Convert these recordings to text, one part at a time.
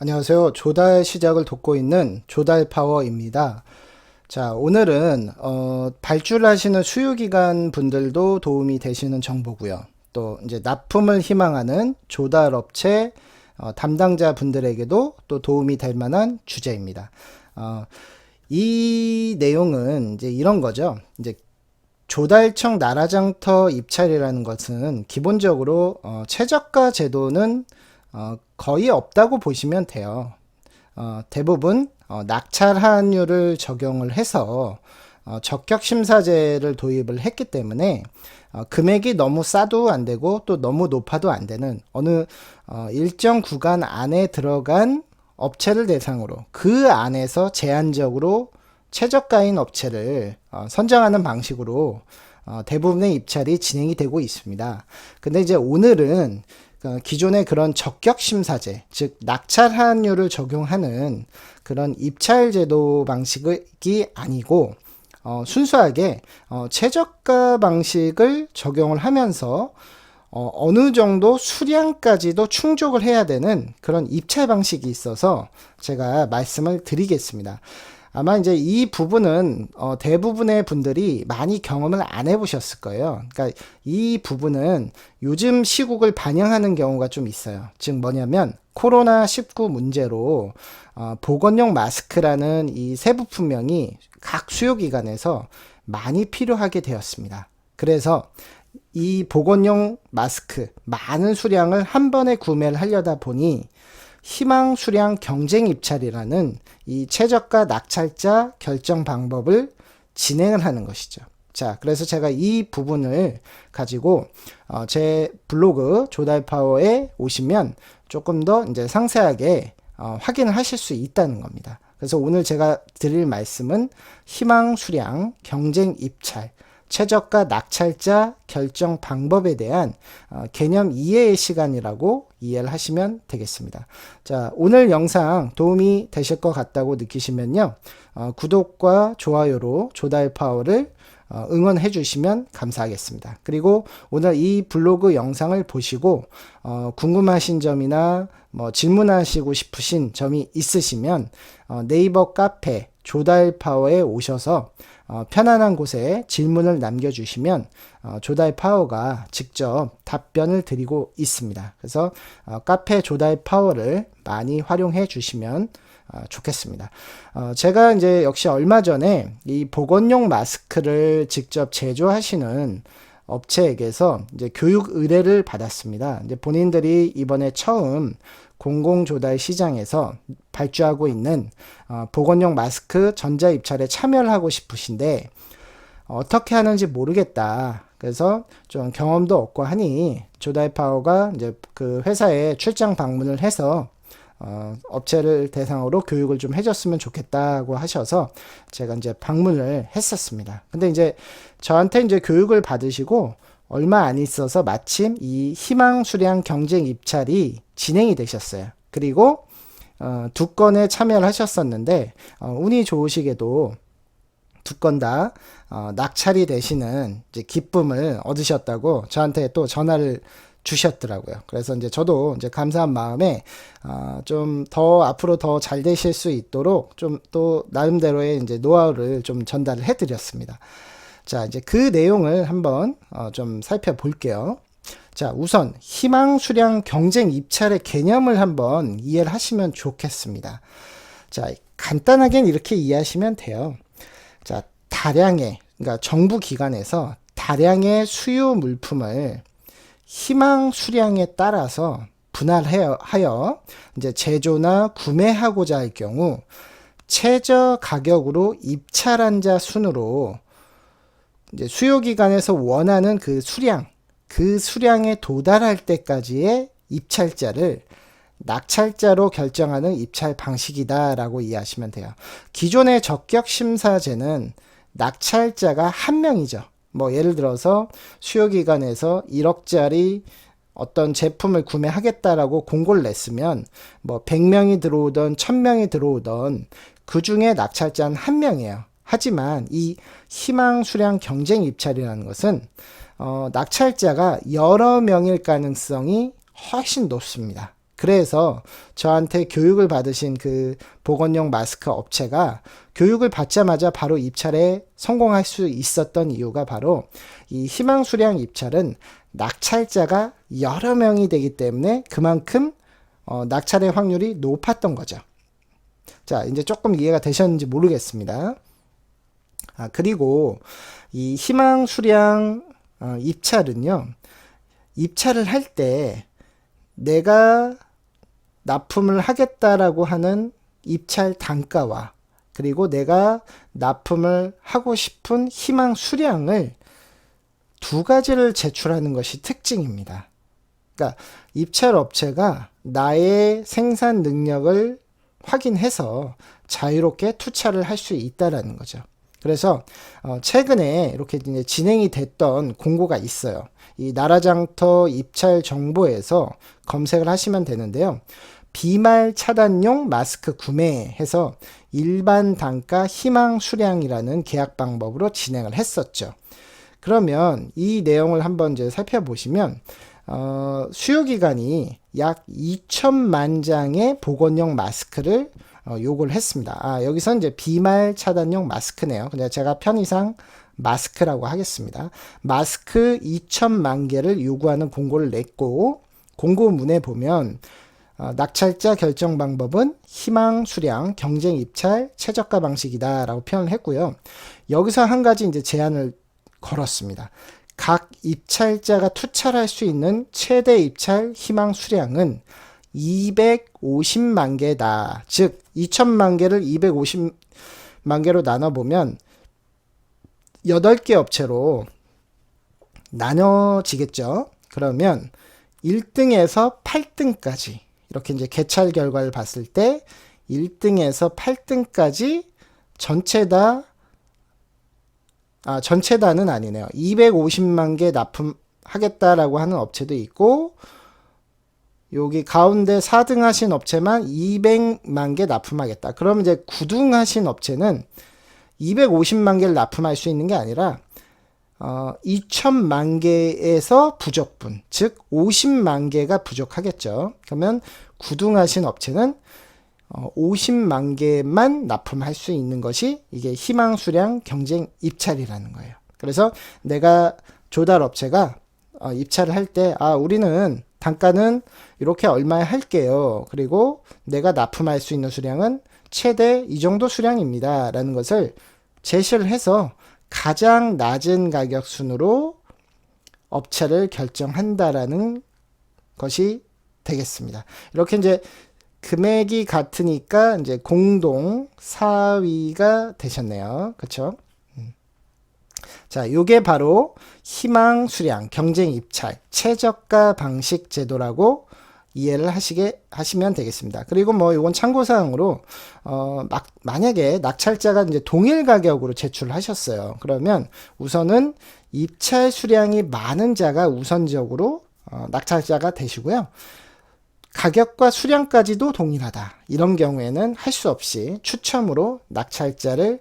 안녕하세요. 조달 시작을 돕고 있는 조달 파워입니다. 자, 오늘은 어, 발주하시는 수유기관 분들도 도움이 되시는 정보고요. 또 이제 납품을 희망하는 조달 업체 어, 담당자 분들에게도 또 도움이 될 만한 주제입니다. 어, 이 내용은 이제 이런 거죠. 이제 조달청 나라장터 입찰이라는 것은 기본적으로 어, 최저가 제도는 어, 거의 없다고 보시면 돼요. 어, 대부분 어, 낙찰 환율을 적용을 해서 어, 적격 심사제를 도입을 했기 때문에 어, 금액이 너무 싸도 안 되고 또 너무 높아도 안 되는 어느 어, 일정 구간 안에 들어간 업체를 대상으로 그 안에서 제한적으로 최저가인 업체를 어, 선정하는 방식으로 어, 대부분의 입찰이 진행이 되고 있습니다. 근데 이제 오늘은 어, 기존의 그런 적격 심사제, 즉 낙찰 환율을 적용하는 그런 입찰 제도 방식이 아니고 어, 순수하게 어, 최저가 방식을 적용을 하면서 어, 어느 정도 수량까지도 충족을 해야 되는 그런 입찰 방식이 있어서 제가 말씀을 드리겠습니다. 아마 이제 이 부분은 어, 대부분의 분들이 많이 경험을 안 해보셨을 거예요. 그러니까 이 부분은 요즘 시국을 반영하는 경우가 좀 있어요. 즉 뭐냐면 코로나 19 문제로 어, 보건용 마스크라는 이 세부 품명이 각 수요기관에서 많이 필요하게 되었습니다. 그래서 이 보건용 마스크 많은 수량을 한 번에 구매를 하려다 보니 희망 수량 경쟁 입찰이라는 이 최저가 낙찰자 결정 방법을 진행을 하는 것이죠. 자, 그래서 제가 이 부분을 가지고 어, 제 블로그 조달파워에 오시면 조금 더 이제 상세하게 어, 확인을 하실 수 있다는 겁니다. 그래서 오늘 제가 드릴 말씀은 희망 수량 경쟁 입찰 최저가 낙찰자 결정 방법에 대한 어, 개념 이해의 시간이라고 이해를 하시면 되겠습니다. 자, 오늘 영상 도움이 되실 것 같다고 느끼시면요. 어, 구독과 좋아요로 조달 파워를 어, 응원해 주시면 감사하겠습니다. 그리고 오늘 이 블로그 영상을 보시고 어, 궁금하신 점이나 뭐 질문하시고 싶으신 점이 있으시면 어, 네이버 카페 조달 파워에 오셔서 어, 편안한 곳에 질문을 남겨주시면 어, 조달 파워가 직접 답변을 드리고 있습니다. 그래서 어, 카페 조달 파워를 많이 활용해 주시면 어, 좋겠습니다. 어, 제가 이제 역시 얼마 전에 이 보건용 마스크를 직접 제조하시는 업체에게서 이제 교육 의뢰를 받았습니다. 이제 본인들이 이번에 처음 공공조달 시장에서 발주하고 있는 어, 보건용 마스크 전자 입찰에 참여를 하고 싶으신데 어떻게 하는지 모르겠다. 그래서 좀 경험도 없고 하니 조달 파워가 이제 그 회사에 출장 방문을 해서 어, 업체를 대상으로 교육을 좀 해줬으면 좋겠다고 하셔서 제가 이제 방문을 했었습니다. 근데 이제 저한테 이제 교육을 받으시고 얼마 안 있어서 마침 이 희망 수량 경쟁 입찰이 진행이 되셨어요. 그리고 어, 두 건에 참여를 하셨었는데 어, 운이 좋으시게도 두건다 어, 낙찰이 되시는 기쁨을 얻으셨다고 저한테 또 전화를 주셨더라고요. 그래서 이제 저도 이제 감사한 마음에 어, 좀더 앞으로 더 잘 되실 수 있도록 좀 또 나름대로의 이제 노하우를 좀 전달을 해드렸습니다. 자 이제 그 내용을 한번 어, 좀 살펴볼게요. 자 우선 희망 수량 경쟁 입찰의 개념을 한번 이해를 하시면 좋겠습니다. 자 간단하게 이렇게 이해하시면 돼요. 자 다량의 그러니까 정부 기관에서 다량의 수요 물품을 희망 수량에 따라서 분할하여 이제 제조나 구매하고자 할 경우 최저 가격으로 입찰한 자 순으로 이제 수요 기관에서 원하는 그 수량 그 수량에 도달할 때까지의 입찰자를 낙찰자로 결정하는 입찰 방식이다라고 이해하시면 돼요. 기존의 적격 심사제는 낙찰자가 한 명이죠. 뭐 예를 들어서 수요기관에서 1억짜리 어떤 제품을 구매하겠다라고 공고를 냈으면 뭐 100명이 들어오던 1000명이 들어오던 그 중에 낙찰자는 한 명이에요. 하지만 이 희망 수량 경쟁 입찰이라는 것은 어, 낙찰자가 여러 명일 가능성이 훨씬 높습니다. 그래서 저한테 교육을 받으신 그 보건용 마스크 업체가 교육을 받자마자 바로 입찰에 성공할 수 있었던 이유가 바로 이 희망 수량 입찰은 낙찰자가 여러 명이 되기 때문에 그만큼 어, 낙찰의 확률이 높았던 거죠. 자, 이제 조금 이해가 되셨는지 모르겠습니다. 아, 그리고 이 희망 수량 어, 입찰은요, 입찰을 할 때 내가 납품을 하겠다라고 하는 입찰 단가와 그리고 내가 납품을 하고 싶은 희망 수량을 두 가지를 제출하는 것이 특징입니다. 그러니까 입찰 업체가 나의 생산 능력을 확인해서 자유롭게 투차를 할 수 있다라는 거죠. 그래서 어, 최근에 이렇게 진행이 됐던 공고가 있어요. 이 나라장터 입찰 정보에서 검색을 하시면 되는데요. 비말 차단용 마스크 구매해서 일반 단가 희망 수량이라는 계약 방법으로 진행을 했었죠. 그러면 이 내용을 한번 이제 살펴보시면 어, 수요 기간이 약 2천만 장의 보건용 마스크를 어, 요구를 했습니다. 아, 여기서 이제 비말 차단용 마스크네요. 근데 제가 편의상 마스크라고 하겠습니다. 마스크 2천만 개를 요구하는 공고를 냈고 공고문에 보면 어, 낙찰자 결정 방법은 희망 수량 경쟁 입찰 최저가 방식이다라고 표현을 했고요. 여기서 한 가지 이제 제안을 걸었습니다. 각 입찰자가 투찰할 수 있는 최대 입찰 희망 수량은 250만 개다. 즉 2천만 개를 250만 개로 나눠 보면 8개 업체로 나눠지겠죠. 그러면 1등에서 8등까지 이렇게 이제 개찰 결과를 봤을 때 1등에서 8등까지 전체 다 아, 전체 다는 아니네요. 250만 개 납품하겠다라고 하는 업체도 있고 여기 가운데 4등 하신 업체만 200만 개 납품하겠다. 그럼 이제 9등 하신 업체는 250만 개를 납품할 수 있는 게 아니라 어, 2천만 개에서 부족분, 즉 50만 개가 부족하겠죠. 그러면 9등 하신 업체는 어, 50만 개만 납품할 수 있는 것이 이게 희망 수량 경쟁 입찰이라는 거예요. 그래서 내가 조달 업체가 어, 입찰을 할 때, 아, 우리는 단가는 이렇게 얼마에 할게요. 그리고 내가 납품할 수 있는 수량은 최대 이 정도 수량입니다. 라는 것을 제시를 해서 가장 낮은 가격 순으로 업체를 결정한다라는 것이 되겠습니다. 이렇게 이제 금액이 같으니까 이제 공동 4위가 되셨네요. 그렇죠? 자, 요게 바로 희망 수량 경쟁 입찰 최저가 방식 제도라고 이해를 하시게 하시면 되겠습니다. 그리고 뭐 이건 참고 사항으로 어 막, 만약에 낙찰자가 이제 동일 가격으로 제출을 하셨어요. 그러면 우선은 입찰 수량이 많은 자가 우선적으로 어, 낙찰자가 되시고요. 가격과 수량까지도 동일하다. 이런 경우에는 할 수 없이 추첨으로 낙찰자를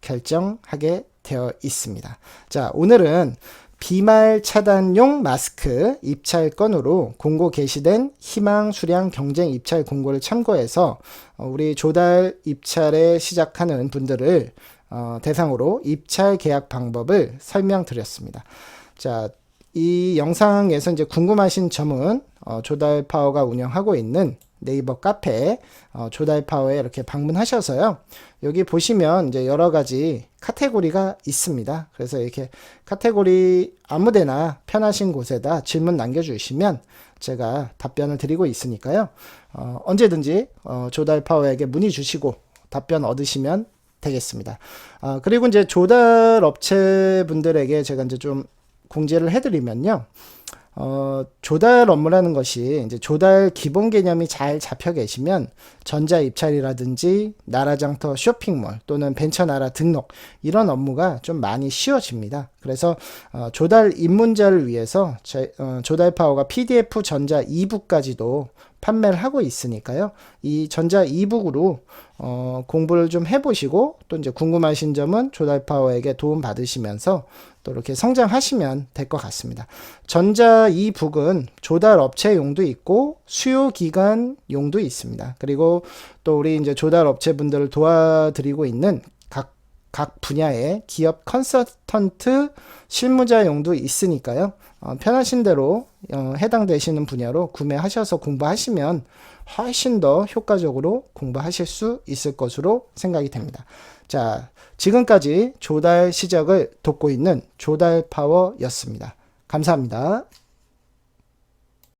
결정하게 되어 있습니다. 자, 오늘은 비말 차단용 마스크 입찰 건으로 공고 게시된 희망 수량 경쟁 입찰 공고를 참고해서 어, 우리 조달 입찰에 시작하는 분들을 어, 대상으로 입찰 계약 방법을 설명드렸습니다. 자, 이 영상에서 이제 궁금하신 점은 어, 조달 파워가 운영하고 있는 네이버 카페 어, 조달 파워에 이렇게 방문하셔서요. 여기 보시면 이제 여러 가지 카테고리가 있습니다. 그래서 이렇게 카테고리 아무데나 편하신 곳에다 질문 남겨주시면 제가 답변을 드리고 있으니까요. 어, 언제든지 어, 조달 파워에게 문의 주시고 답변 얻으시면 되겠습니다. 아, 그리고 이제 조달 업체 분들에게 제가 이제 좀 공지를 해드리면요. 어, 조달 업무라는 것이 이제 조달 기본 개념이 잘 잡혀 계시면 전자 입찰이라든지 나라 장터 쇼핑몰 또는 벤처 나라 등록 이런 업무가 좀 많이 쉬워집니다. 그래서 어, 조달 입문자를 위해서 제, 어, 조달 파워가 PDF 전자 2부까지도 판매를 하고 있으니까요. 이 전자 이북으로 어, 공부를 좀 해보시고 또 이제 궁금하신 점은 조달파워에게 도움 받으시면서 또 이렇게 성장하시면 될 것 같습니다. 전자 이북은 조달 업체용도 있고 수요 기관용도 있습니다. 그리고 또 우리 이제 조달 업체분들을 도와드리고 있는 각, 각 분야의 기업 컨설턴트 실무자 용도 있으니까요. 어, 편하신 대로 어, 해당되시는 분야로 구매하셔서 공부하시면 훨씬 더 효과적으로 공부하실 수 있을 것으로 생각이 됩니다. 자, 지금까지 조달 시작을 돕고 있는 조달 파워였습니다. 감사합니다.